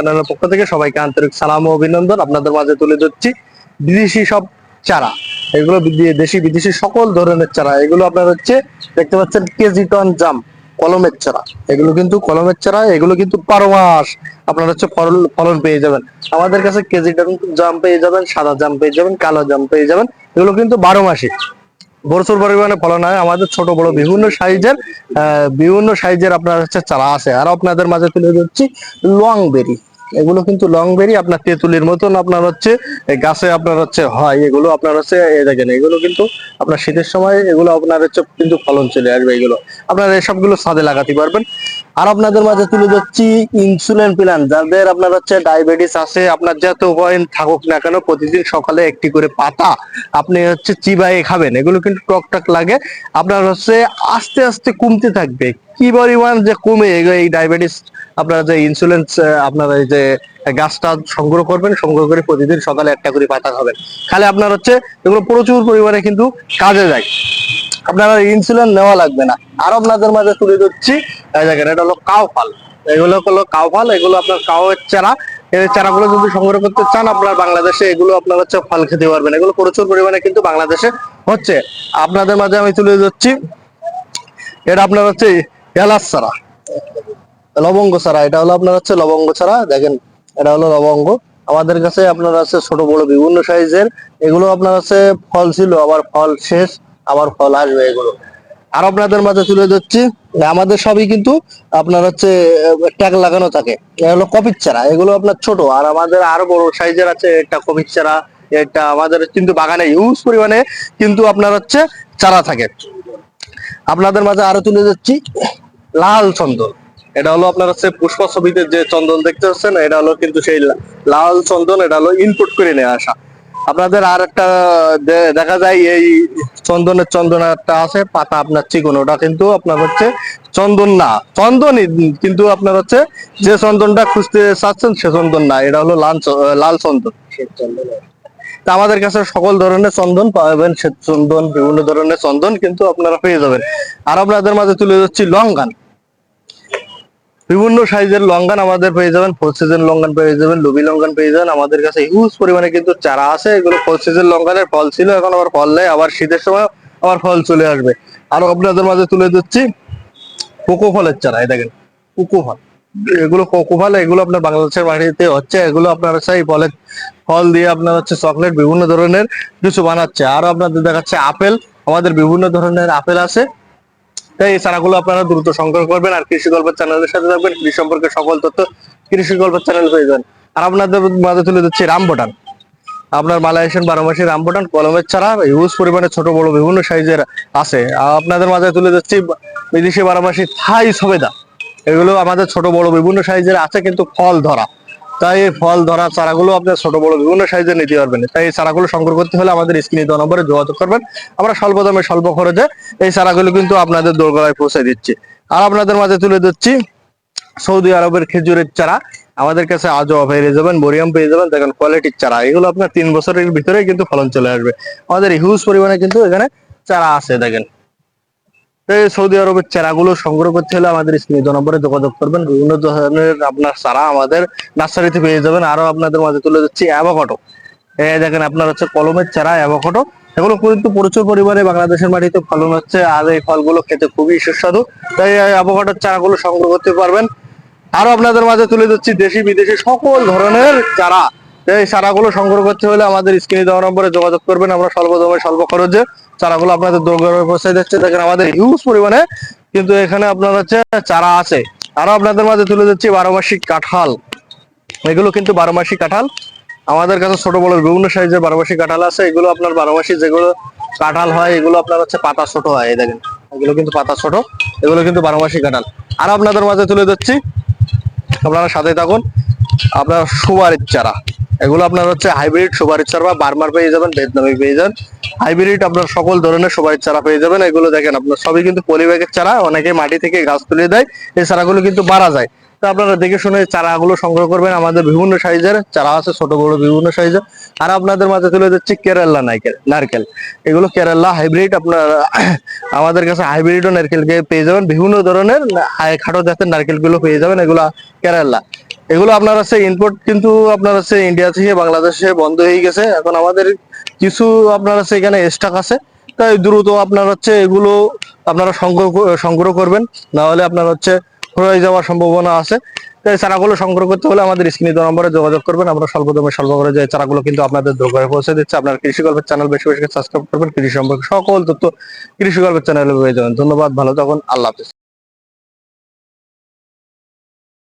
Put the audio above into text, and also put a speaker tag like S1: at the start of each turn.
S1: চ্যানেলের পক্ষ থেকে সবাইকে আন্তরিক সালাম ও অভিনন্দন। আপনাদের মাঝে তুলে ধরছি বিদেশি সব চারা। এগুলো দেশি বিদেশি সকল ধরনের চারা। এগুলো আপনার হচ্ছে, দেখতে পাচ্ছেন, কেজি টন জাম, কলমের চারা। এগুলো কিন্তু কলমের চারা, এগুলো কিন্তু বারো মাস আপনার হচ্ছে ফলন ফলন পেয়ে যাবেন। আমাদের কাছে কেজি টন জাম পেয়ে যাবেন, সাদা জাম পেয়ে যাবেন, কালো জাম পেয়ে যাবেন। এগুলো কিন্তু বারো মাসে। প্রচুর পরিমাণে ফলন হয়। আমাদের ছোট, বড় বিভিন্ন সাইজের বিভিন্ন সাইজের আপনার হচ্ছে চারা আছে। আর আপনাদের মাঝে তুলে ধরছি, লং বেরি। এগুলো কিন্তু লং বেরি আপনার তেঁতুলির মতন আপনার হচ্ছে গাছে আপনার হচ্ছে হয়। এগুলো আপনার হচ্ছে দেখেন, এগুলো কিন্তু আপনার শীতের সময় এগুলো আপনার হচ্ছে কিন্তু ফলন চলে আসবে এগুলো। আপনারা এসবগুলো ছাদে লাগাতে পারবেন। আর আপনাদের মাঝে তুলে ধরছি ইনসুলিন প্ল্যান যাদের আপনার হচ্ছে ডায়াবেটিস আছে, আপনার যত পয়েন্ট থাকুক না কেন, প্রতিদিন সকালে একটি করে পাতা আপনি হচ্ছে চিবায়ে খাবেন। এগুলো কিন্তু টক টক লাগে। আপনার হচ্ছে আস্তে আস্তে কমতে থাকবে। কি পরিমাণ যে কমে এই ডায়াবেটিস আপনার যে ইনসুলিন আপনার এই যে গাছটা সংগ্রহ করবেন, সংগ্রহ করে প্রতিদিন সকালে একটা করে পাতা খাবেন। খালি আপনার হচ্ছে, এগুলো প্রচুর পরিমাণে কিন্তু কাজে যায় আপনারা ইনসুলিন নেওয়া লাগবে না। আর আপনাদের মাঝে তুলে দিচ্ছি এই দেখেন, এটা হলো কাউ ফাল। এগুলো হলো কাউ ফাল, এগুলো আপনার কাউয়ের চারা। এই চারাগুলো যদি সংগ্রহ করতে চান, আপনার বাংলাদেশে এগুলো আপনার হচ্ছে ফল খেতে পারবেন। এগুলো প্রচুর পরিমাণে কিন্তু বাংলাদেশে হচ্ছে। আপনাদের মাঝে আমি তুলে ধরছি, এটা আপনার হচ্ছে এলাচ চারা লবঙ্গ ছাড়া, এটা হলো আপনার হচ্ছে লবঙ্গ ছাড়া, দেখেন, এটা হলো লবঙ্গ। আমাদের কাছে আপনার আছে ছোট, বড়, বিভিন্ন সাইজের। এগুলো আপনার আছে ফল ছিল, আবার ফল শেষ, আবার ফল আসবে এগুলো। আর আপনাদের মাঝে তুলে ধরছি, আমাদের সবই কিন্তু আপনার হচ্ছে ট্যাগ লাগানো থাকে। এটা হলো কপির চারা এগুলো আপনার ছোট। আর আমাদের আরও বড় সাইজের আছে, একটা কপির চারা এটা আমাদের কিন্তু বাগানে ইউজ পরিমাণে কিন্তু আপনার হচ্ছে চারা থাকে। আপনাদের মাঝে আরও তুলে যাচ্ছি লাল চন্দন। এটা হলো আপনার হচ্ছে পুষ্প ছবিতে যে চন্দন দেখতে পাচ্ছেন, এটা হলো কিন্তু সেই লাল চন্দন, এটা হলো ইনপুট করে নিয়ে আসা। আপনাদের আর একটা দেখা যায় এই চন্দনের চন্দন একটা আছে, পাতা আপনার চিকন, ওটা কিন্তু আপনার হচ্ছে চন্দন না। চন্দনই কিন্তু আপনার হচ্ছে যে চন্দনটা খুঁজতে চাচ্ছেন, সে চন্দন না, এটা হলো লাল লাল চন্দন। তা আমাদের কাছে সকল ধরনের চন্দন পাবেন শ্বেত চন্দন, বিভিন্ন ধরনের চন্দন কিন্তু আপনারা পেয়ে যাবেন। আর আপনাদের মাঝে তুলে যাচ্ছি লঙ্গান বিভিন্ন সাইজের লঙ্গান আমাদের পেয়ে যাবেন ফোর সিজন লঙ্গান পেয়ে যাবেন, লুবি লঙ্গান পেয়ে যাবেন। আমাদের কাছে হিউজ পরিমাণে কিন্তু চারা আছে, এগুলো ফোর সিজন লঙ্গানের ফল ছিল, এখন আবার ফল নেই, আবার শীতের সময় আবার ফল চলে আসবে। আর আপনাদের মাঝে তুলে দিচ্ছি কোকো ফলের চারা দেখেন, কোকো ফল। এগুলো কোকো ফল, এগুলো আপনার বাংলাদেশের বাড়িতে হচ্ছে, এগুলো আপনার হচ্ছে এই ফলের ফল দিয়ে আপনার হচ্ছে চকলেট বিভিন্ন ধরনের কিছু বানাচ্ছে। আর আপনাদের দেখাচ্ছে আপেল, আমাদের বিভিন্ন ধরনের আপেল আছে। তাই এই চারাগুলো আপনারা দ্রুত সংগ্রহ করবেন আর কৃষি গল্পের চ্যানেলের সাথে থাকবেন। কৃষি সম্পর্কে সকল তথ্য কৃষি গল্পের চ্যানেল পেয়ে যাবেন। আর আপনাদের মাঝে তুলে দিচ্ছি রামবটান আপনার মালয়েশিয়ান বারো মাসি রামবটান কলমের চারা ইউজ পরিমাণে ছোট, বড়, বিভিন্ন সাইজের আছে। আপনাদের মাঝে তুলে দিচ্ছি বিদেশি বারো মাসি থাই সবেদা। এগুলো আমাদের ছোট, বড়, বিভিন্ন সাইজের আছে, কিন্তু ফল ধরা। তাই এই ফল, ধরা, চারাগুলো আপনার ছোট, বড় বিভিন্ন সাইজের নিতে পারবেন। তাই এই চারাগুলো সংগ্রহ করতে হলে আমাদের স্ক্রিনে দেওয়া নম্বরে যোগাযোগ করবেন। আমরা স্বল্প দামে, স্বল্প খরচে এই চারাগুলো কিন্তু আপনাদের দোরগোড়ায় পৌঁছে দিচ্ছি। আর আপনাদের মাঝে তুলে দিচ্ছি সৌদি আরবের খেজুরের চারা। আমাদের কাছে আজও পেয়ে যাবেন বরিয়াম পেয়ে যাবেন। দেখেন কোয়ালিটির চারা। এগুলো আপনার তিন বছরের ভিতরে কিন্তু ফলন চলে আসবে। আমাদের হিউজ পরিমাণে কিন্তু এখানে চারা আছে, দেখেন। সৌদি আরবের চারাগুলো সংগ্রহ করতে হলে আমাদের স্ক্রিনে নম্বরে যোগাযোগ করবেন। বিভিন্ন ধরনের আপনার চারা আমাদের নার্সারিতে পেয়ে যাবেন। আরও আপনাদের মাঝে তুলে দিচ্ছি অ্যাভোকাডো। এই দেখেন আপনার হচ্ছে কলমের চারা, অ্যাভোকাডো। এগুলো কিন্তু প্রচুর পরিমাণে বাংলাদেশের মাটিতে ফলন হচ্ছে আর এই ফলগুলো খেতে খুবই সুস্বাদু। তাই অ্যাভোকাডোর চারাগুলো সংগ্রহ করতে পারবেন। আরও আপনাদের মাঝে তুলে দিচ্ছি দেশি, বিদেশি সকল ধরনের চারা। এই চারাগুলো সংগ্রহ করতে হলে আমাদের স্ক্রিনে দেওয়া নম্বরে যোগাযোগ করবেন। আমরা স্বল্প দামে, স্বল্প খরচে চারাগুলো আপনাদের দোরগড়ে পৌঁছে দিচ্ছে। দেখেন আমাদের হিউজ পরিমাণে কিন্তু এখানে আপনার হচ্ছে চারা আছে। আরও আপনাদের মাঝে তুলে দিচ্ছি বারো মাসিক কাঁঠাল। এগুলো কিন্তু বারো মাসি কাঁঠাল। আমাদের কাছে ছোট বড় বিভিন্ন সাইজের বারো মাসি কাঁঠাল আছে। এগুলো আপনার বারো মাসি যেগুলো কাঁঠাল হয়, এগুলো আপনার হচ্ছে পাতা ছোট হয়, এই দেখেন। এগুলো কিন্তু পাতা ছোট, এগুলো কিন্তু বারো মাসি কাঁঠাল। আর আপনাদের মাঝে তুলে দিচ্ছি আপনারা সাথে থাকুন। আপনার সুবারের চারা। এগুলো আপনার হচ্ছে হাইব্রিড সুপারির চারা, বার্মার পেয়ে যাবেন ভিয়েতনামি পেয়ে যাবেন হাইব্রিড আপনার সকল ধরনের সুপারির চারা পেয়ে যাবেন। এগুলো দেখেন, আপনার সবই কিন্তু পলিব্যাগের চারা অনেকে মাটি থেকে গাছ তুলে দেয়, এই চারাগুলো কিন্তু মারা যায়। তো আপনারা দেখে শুনে চারাগুলো সংগ্রহ করবেন। আমাদের বিভিন্ন সাইজের চারা আছে, ছোট, বড়, বিভিন্ন সাইজের। আর আপনাদের মাঝে তুলে দিচ্ছি কেরালা নারকেল নারকেল। এগুলো কেরালা হাইব্রিড আপনার আমাদের কাছে হাইব্রিড ও নারকেল পেয়ে যাবেন। বিভিন্ন ধরনের খাটো জাতের নারকেলগুলো পেয়ে যাবেন। এগুলা কেরালা। এগুলো আপনার হচ্ছে ইম্পোর্ট কিন্তু আপনার হচ্ছে ইন্ডিয়া থেকে বাংলাদেশে বন্ধ হয়ে গেছে। এখন আমাদের কিছু আপনার হচ্ছে এখানে স্টক আছে। তাই দ্রুত আপনার হচ্ছে এগুলো আপনারা সংগ্রহ করবেন। না হলে আপনার হচ্ছে হয়ে যাওয়ার সম্ভাবনা আছে। তাই চারাগুলো সংগ্রহ করতে হলে আমাদের স্ক্রিনে দেওয়া নম্বরে যোগাযোগ করবেন। আমরা স্বল্প দামে স্বল্প করে যে চারাগুলো কিন্তু আপনাদের দোকানে পৌঁছে দিচ্ছে। আপনার কৃষি গল্পের চ্যানেল বেশি বেশি সাবস্ক্রাইব করবেন। কৃষি সম্পর্কে সকল তথ্য কৃষি গল্পের চ্যানেলে পেয়ে যাবেন। ধন্যবাদ, ভালো থাকুন। আল্লাহ হাফিজ।